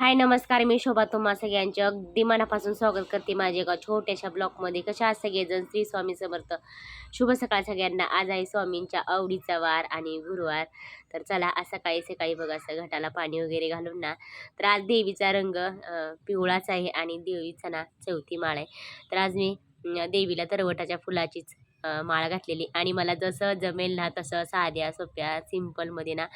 हाय नमस्कार. मी शोभा. तुम्हा सगळ्यांचे अगदी मनापासून स्वागत करते माझ्या एका छोट्याशा ब्लॉगमध्ये. कशा आज सगळेजण? श्री स्वामी समर्थ. शुभ सकाळ सगळ्यांना. आज आहे स्वामींच्या आवडीचा वार आणि गुरुवार. तर चला आज सकाळी सकाळी बघा असं घटाला पाणी वगैरे घालून ना. तर आज देवीचा रंग पिवळाच आहे आणि देवीचा ना चौथी माळ आहे. तर आज मी देवीला तरवटाच्या फुलाचीच माळ घातलेली आणि मला जसं जमेल ना तसं साध्या सोप्या सिम्पलमध्ये ना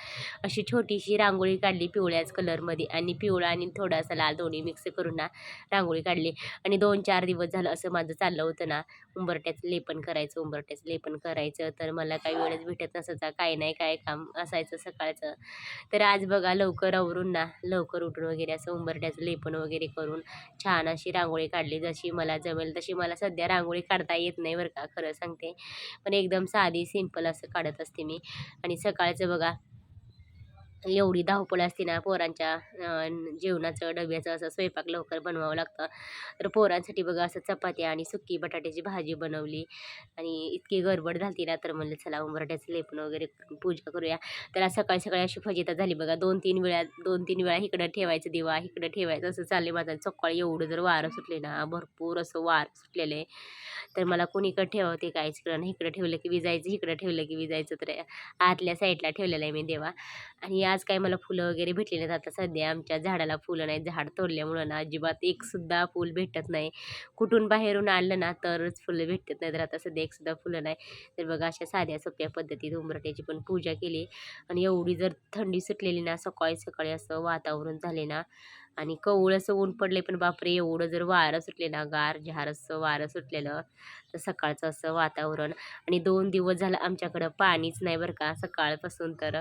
अशी छोटीशी रांगोळी काढली पिवळ्याच कलरमध्ये आणि पिवळा आणि थोडासा लाल दोन्ही मिक्स करून ना रांगोळी काढली. आणि दोन चार दिवस झालं असं माझं चाललं होतं ना उंबरट्याचं लेपन करायचं उंबरट्याचं लेपन करायचं तर मला काही वेळच भेटत नसायचा काय नाही काय काम असायचं सकाळचं. तर आज बघा लवकर आवरून ना लवकर उठून वगैरे असं उंबरट्याचं लेपन वगैरे करून छान अशी रांगोळी काढली. जशी मला जमेल तशी मला सध्या रांगोळी काढता येत नाही बरं का खरं सांगते. पण एकदम साधी सिंपल असं काढत असते मी. आणि सकाळचं बघा एवढी धावपळ असते ना पोरांच्या जेवणाचं डब्याचं असं स्वयंपाक लवकर बनवावं लागतं. तर पोरांसाठी बघा असं चपात्या आणि सुकी बटाट्याची भाजी बनवली आणि इतकी गडबड झाली ना तर म्हणलं चला उंबरट्याचं लेपण वगैरे पूजा करूया. त्याला सकाळी सकाळी अशी फजिता झाली बघा दोन तीन वेळा दोन तीन वेळा इकडं ठेवायचं दिवा इकडं ठेवायचं असं चालले माझं. सकाळी एवढं जर वारं सुटले ना भरपूर असं वारं सुटलेलं आहे. तर मला कोणीकडे ठेवते काहीच कळलं नाही. इकडं ठेवलं की विजायचं इकडं ठेवलं की विजायचं. तर आतल्या साईडला ठेवलेलं आहे मी देवा. आणि आज काय मला फुलं वगैरे भेटली नाहीत. आता सध्या आमच्या झाडाला फुलं नाही झाड तोडल्यामुळं ना अजिबात एकसुद्धा फूल भेटत नाही. कुठून बाहेरून आणलं ना तरच फुलं भेटत नाही तर आता सध्या एकसुद्धा फुलं नाही. तर बघा अशा साध्या सोप्या पद्धतीत उंबरट्याची पण पूजा केली. आणि एवढी जर थंडी सुटलेली ना सकाळी सकाळी असं वातावरण झाले ना आणि कवळ असं ऊन पडले पण बापरे! एवढं जर वारं सुटले ना गार झारसं वारं सुटलेलं तर सकाळचं असं वातावरण आणि दोन दिवस झालं आमच्याकडं पाणीच नाही बरं का. सकाळपासून तर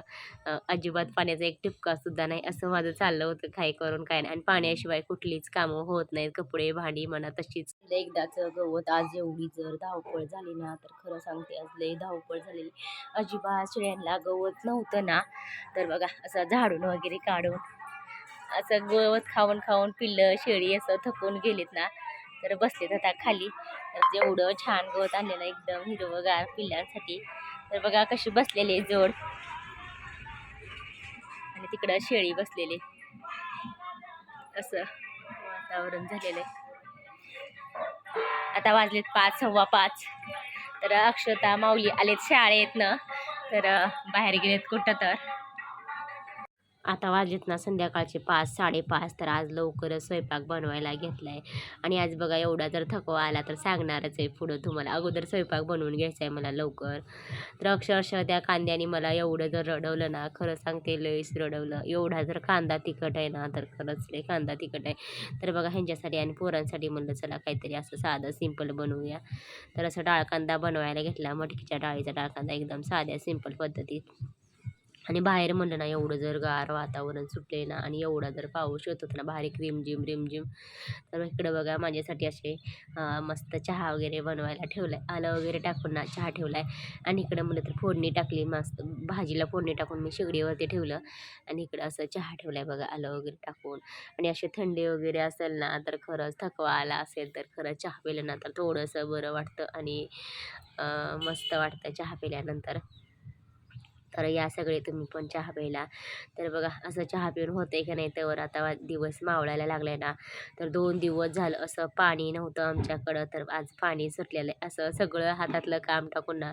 अजिबात पाण्याचा एक टिपकासुद्धा नाही असं माझं चाललं होतं काय करून काय नाही. आणि पाण्याशिवाय कुठलीच कामं होत नाहीत. कपडे भांडी म्हणा तशीच. एकदाच गवत आज एवढी जर धावपळ झाली ना तर खरं सांगते आज लई धावपळ झालेली. अजिबात शेळ्यांना गवत नव्हतं ना तर बघा असं झाडून वगैरे काढून असं गवत खाऊन खाऊन पिल्लं शेळी असं थकून गेलीत ना तर बसलेत आता खाली. तर जेवढं छान गवत आलेलं एकदम हिरवंगार पिल्लांसाठी. तर बघा कशी बसलेली आहे जोड. आणि तिकडं शेळी बसलेली. असं वातावरण झालेलं आहे. आता वाजलेत पाच सव्वा पाच. तर अक्षता माऊली आलेत शाळेतनं. तर बाहेर गेलेत कुठं तर. आता वाजलेत ना संध्याकाळचे पाच साडेपाच तर आज लवकरच स्वयंपाक बनवायला घेतला आहे आणि आज बघा एवढा जर थकवा आला तर सांगणारच आहे पुढं तुम्हाला. अगोदर स्वयंपाक बनवून घ्यायचा आहे मला लवकर. तर अक्षरशः त्या कांद्याने मला एवढं जर रडवलं ना खरं सांगते लईस रडवलं. एवढा जर कांदा तिखट आहे ना तर खरंच लई कांदा तिखट आहे. तर बघा ह्यांच्यासाठी आणि पोरांसाठी म्हणलं चला काहीतरी असं साधं सिंपल बनवूया. तर असं डाळ कांदा बनवायला घेतला मटकीच्या डाळीचा डाळ कांदा एकदम साध्या सिंपल पद्धतीत. आणि बाहेर म्हणलं ना एवढं जर गार वातावरण सुटले ना आणि एवढा जर पाऊस येत होता ना बारीक रिमझिम रिमझिम तर इकडं बघा माझ्यासाठी असे मस्त चहा वगैरे बनवायला ठेवला आहे आलं वगैरे टाकून ना चहा ठेवला आहे आणि इकडं म्हणलं तर फोडणी टाकली मस्त भाजीला फोडणी टाकून मी शेगडीवरती ठेवलं. आणि इकडं असं चहा ठेवला आहे बघा आलं वगैरे टाकून. आणि असे थंडी वगैरे असेल ना तर खरंच थकवा आला असेल तर खरंच चहा पिलं ना तर थोडंसं बरं वाटतं. आणि मस्त वाटतं चहा पिल्यानंतर. तर या सगळे तुम्ही पण चहा प्यायला. तर बघा असं चहा पिऊन होतं आहे का नाही तर आता दिवस मावळायला लागला आहे ना. तर दोन दिवस झालं असं पाणी नव्हतं आमच्याकडं तर आज पाणी सुटलेलं आहे असं सगळं हातातलं काम टाकून ना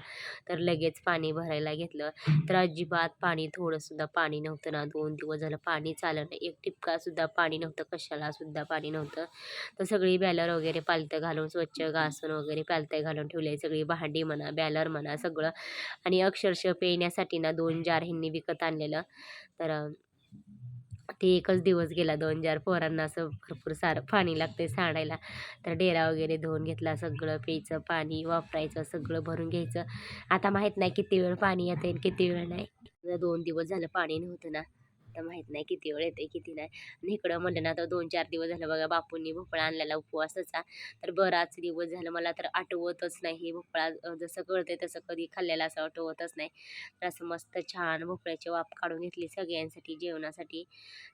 तर लगेच पाणी भरायला घेतलं. तर अजिबात पाणी थोडंसुद्धा पाणी नव्हतं ना. दोन दिवस झालं पाणी चाललं नाही. एक टिपकासुद्धा पाणी नव्हतं कशालासुद्धा पाणी नव्हतं. तर सगळी बॅलर वगैरे पालतं घालून स्वच्छ घासून वगैरे पालतं घालून ठेवले सगळी भांडी म्हणा बॅलर म्हणा सगळं. आणि अक्षरशः पेण्यासाठी ना दोन जार ह्यांनी विकत आणलेलं. तर ते एकच दिवस गेला दोन जार पोरांना असं भरपूर सारं पाणी लागते सांडायला. तर डेरा वगैरे धुवून घेतला सगळं प्यायचं पाणी वापरायचं सगळं भरून घ्यायचं. आता माहीत नाही किती वेळ पाणी येते किती वेळ नाही. दोन दिवस झालं पाणी नव्हतं ना. तर माहीत नाही किती वेळ येते किती नाही. आणि इकडं म्हणलं ना तर दोन चार दिवस झालं बघा बापूंनी भोपळा आणलेला उपवासाचा. तर बराच दिवस झालं मला तर आठवतच नाही हे भोपळा जसं कळते तसं कधी खाल्लेला असं आठवतच नाही. तर असं मस्त छान भोपळ्याची वाफ काढून घेतली सगळ्यांसाठी जेवणासाठी.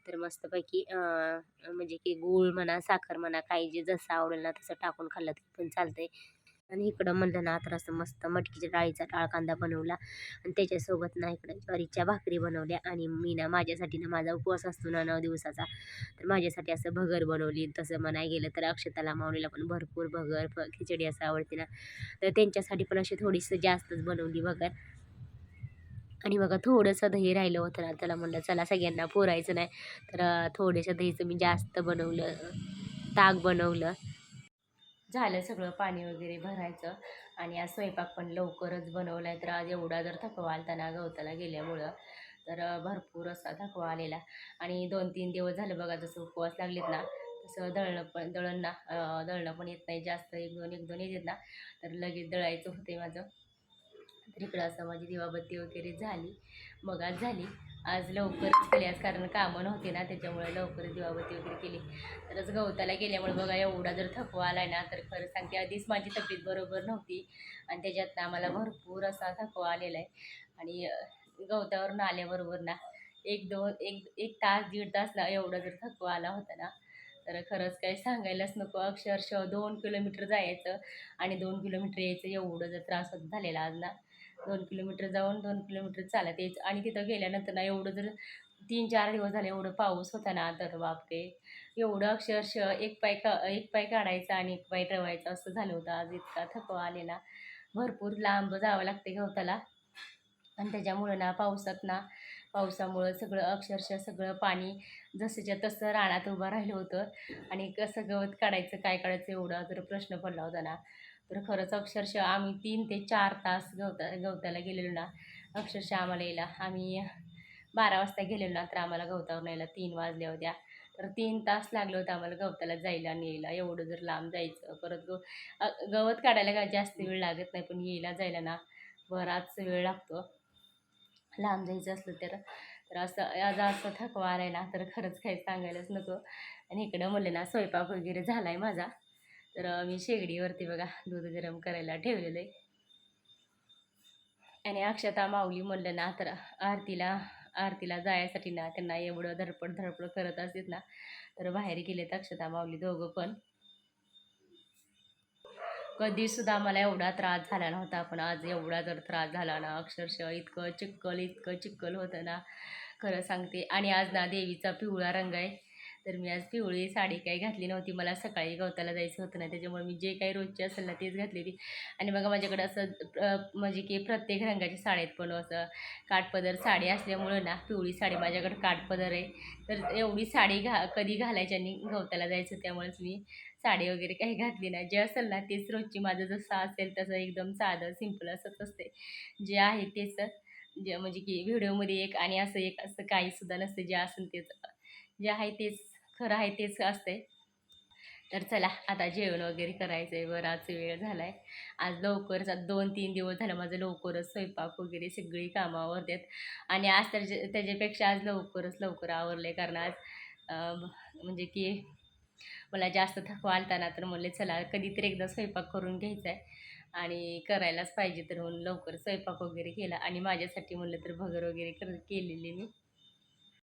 तर मस्तपैकी म्हणजे की गूळ म्हणा साखर म्हणा काही जे जसं आवडेल ना तसं टाकून खाल्लं तरी पण चालतंय. आणि इकडं म्हणलं ना तर असं मस्त मटकीच्या डाळीचा डाळ कांदा बनवला. आणि त्याच्यासोबत ना इकडं ज्वारीच्या भाकरी बनवल्या. आणि मी ना माझ्यासाठी ना माझा उपवास असतो ना नऊ दिवसाचा. तर माझ्यासाठी असं भगर बनवली. तसं म्हणाय गेलं तर अक्षताला माऊलीला पण भरपूर भगर फ खिचडी असं आवडते ना. तर त्यांच्यासाठी पण अशी थोडीसं जास्तच बनवली भगर. आणि बघा थोडंसं दही राहिलं होतं ना त्याला म्हणलं चला सगळ्यांना पोरायचं नाही. तर थोडंसं दहीचं मी जास्त बनवलं ताक बनवलं. झालं सगळं पाणी वगैरे भरायचं. आणि आज स्वयंपाक पण लवकरच बनवला आहे तर आज एवढा जर थकवा आलता ना गवताला गेल्यामुळं तर भरपूर असा थकवा आलेला. आणि दोन तीन दिवस झालं बघा जसं उपवास लागलेत ना तसं दळणं पण दळण ना दळणं पण येत नाही जास्त एक दोन एक दोन येतात ना तर लगेच दळायचं होते माझं. तर इकडं असं माझी दिवाबत्ती वगैरे झाली. मग आज झाली. आज लवकरच केली. आज कारण कामं नव्हती ना त्याच्यामुळे लवकरच दिवाबत्ती वगैरे केली. तरच गवताला गेल्यामुळे बघा एवढा जर थकवा आला ना तर खरं सांगते आधीच माझी तब्येत बरोबर नव्हती. आणि त्याच्यात ना मला भरपूर असा थकवा आलेला आहे. आणि गवतावरून आल्याबरोबर ना एक दोन एक एक तास दीड तास ना एवढा जर थकवा आला होता ना तर खरंच काही सांगायलाच नको. अक्षरशः दोन किलोमीटर जायचं आणि दोन किलोमीटर यायचं एवढं जर त्रास झालेला आज ना दोन किलोमीटर जाऊन दोन किलोमीटर चालत यायचं. आणि तिथं गेल्यानंतर ना एवढं जर तीन चार दिवस झाले एवढं पाऊस होता ना तर बापरे! एवढं अक्षरशः एक पाय का एक पाय काढायचा आणि एक पाय ठेवायचा असं झालं होतं. आज इतका थकवा आलेला. भरपूर लांब जावं लागते गवताला आणि त्याच्यामुळं ना पावसात ना पावसामुळं सगळं अक्षरशः सगळं पाणी जसंच्या तसं रानात उभं राहिलं होतं. आणि कसं गवत काढायचं काय काढायचं एवढा जर प्रश्न पडला होता ना तर खरंच अक्षरशः आम्ही तीन ते चार तास गवता गवताला गेलेलो ना अक्षरशः आम्हाला यायला आम्ही बारा वाजता गेलेलो ना तर आम्हाला गवतावर यायला तीन वाजल्या होत्या. तर तीन तास लागले होतं आम्हाला गवताला जायला आणि यायला. एवढं जर लांब जायचं परत गव गवत काढायला काय जास्त वेळ लागत नाही पण यायला जायला ना बराच वेळ लागतो. लांब जायचं असलं तर तर असं आज असं थकवा आलाय ना तर खरंच काही सांगायलाच नको. आणि इकडं म्हणलं ना स्वयंपाक वगैरे झाला आहे माझा. तर मी शेगडीवरती बघा दूध गरम करायला ठेवलेलं आहे. आणि अक्षता माऊली म्हणलं ना तर आरतीला आरतीला जायसाठी ना त्यांना एवढं धडपड धडपड करत असतात ना तर बाहेर गेलेत अक्षता माऊली दोघं पण. कधीसुद्धा मला एवढा त्रास झाला नव्हता पण आज एवढा जर त्रास झाला ना अक्षरशः इतकं चिक्कल इतकं चिक्कल होतं ना खरं सांगते. आणि आज ना देवीचा पिवळा रंग आहे. तर मी आज पिवळी साडी काही घातली नव्हती. मला सकाळी गवताला जायचं होतं ना त्याच्यामुळे मी जे काही रोजची असेल ना तेच घातलेली आणि बघा माझ्याकडं असं म्हणजे की प्रत्येक रंगाची साड्यात पण असं काठपदर साडी असल्यामुळं ना पिवळी साडी माझ्याकडं काठपदर आहे. तर एवढी साडी घा कधी घालायची आणि गवताला जायचं त्यामुळेच मी साडी वगैरे काही घातली नाही. जे असेल ना तेच रोजची माझं जसं असेल तसं एकदम साधं सिंपल असंच असते. जे आहे तेच. जे म्हणजे की व्हिडिओमध्ये एक आणि असं एक असं काहीसुद्धा नसतं. जे असेल तेच. जे आहे तेच. खरं आहे तेच असते तर चला आता जेवण वगैरे करायचं आहे बराच वेळ झाला आहे आज लवकरच आज दोन तीन दिवस झालं माझं लवकरच स्वयंपाक वगैरे सगळी कामं देत आणि आज तर त्याच्यापेक्षा आज लवकरच लवकर आवरले कारण आज म्हणजे की मला जास्त थकवा आलता ना तर म्हणले चला कधीतरी एकदा स्वयंपाक करून घ्यायचा आहे आणि करायलाच पाहिजे तर म्हणून लवकर स्वयंपाक वगैरे केला. आणि माझ्यासाठी म्हणलं तर भगर वगैरे कर केलेली मी.